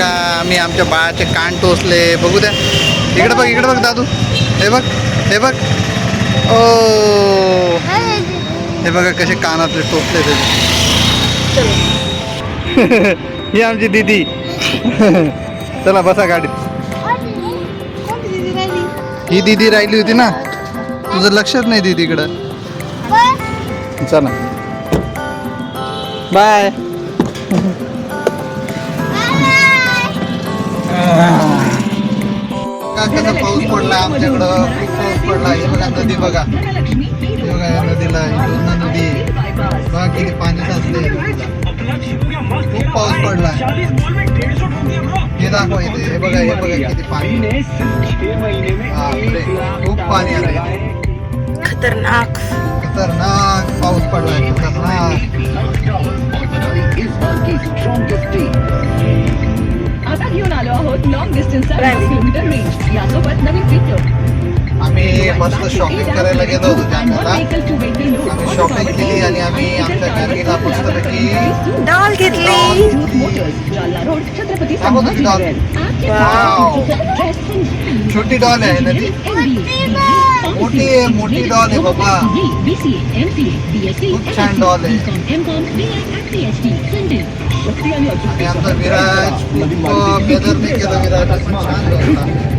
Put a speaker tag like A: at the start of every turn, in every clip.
A: आम्ही आमच्या बाळाचे कान टोचले बघू द्या. इकडे बघ इकडे बघ दादू. हे बघ हे बघ. ओ. हे बघा कसे कानातले टोचले त्याचे ही आमची दीदी. चला बसा गाडीत. ही दीदी राहिली होती ना? तुझं लक्षच नाही दीदीकडं चला. बाय. कसा पाऊस पडला आमच्याकडं खूप पाऊस पडला. हे बघा नदी बघा. हे बघा या नदीला ही दोन नदी. बघा किती पाणी साचले खूप पाऊस पडला. हे दाखवा इथे. हे बघा हे बघा किती पाणी. बापरे, खूप पाणी आलंय.
B: खतरनाक.
A: खतरनाक पाऊस पडलाय खतरनाक.
C: किलोमीटर रेंज यासोबत नवीन फीचर
A: आम्ही मस्त शॉपिंग करायला गेलो होतो जालन्याला आम्ही शॉपिंग केली आणि आम्ही आमच्या गर्दीला मस्तपैकी
B: डॉल घेतली.
A: छोटी डॉल आहे ना ती? मोठी आहे मोठी डॉल आहे बाबा. खूप छान डॉल आहे. आणि आमचा विराज खूप बेदरने केलं विराज. खूप छान होता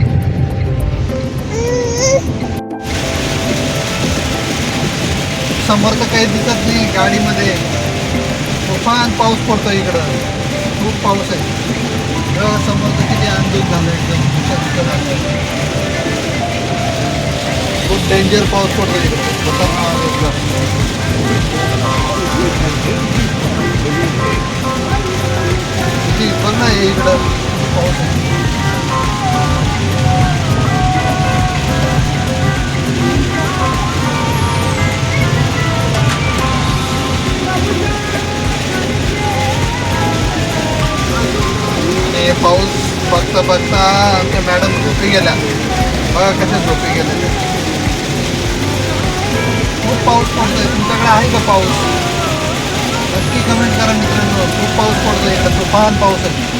A: समोर तर काही दिसत नाही गाडीमध्ये. तुफान पाऊस पडतो इकडं. खूप पाऊस आहे. समोर तर किती अंदूक झालं एकदम. दिसत खूप डेंजर पाऊस पडतो इकडं खतरनाक एकदम किती बघ ना हे इकडं पाऊस हे आमच्या मॅडम झोपी गेल्या. बघा कशा झोपी गेल्या पडतोय आहे का पाऊस? नक्की कमेंट करा मित्रांनो. खूप पाऊस पडतोय इकडं तुफान पाऊस आहे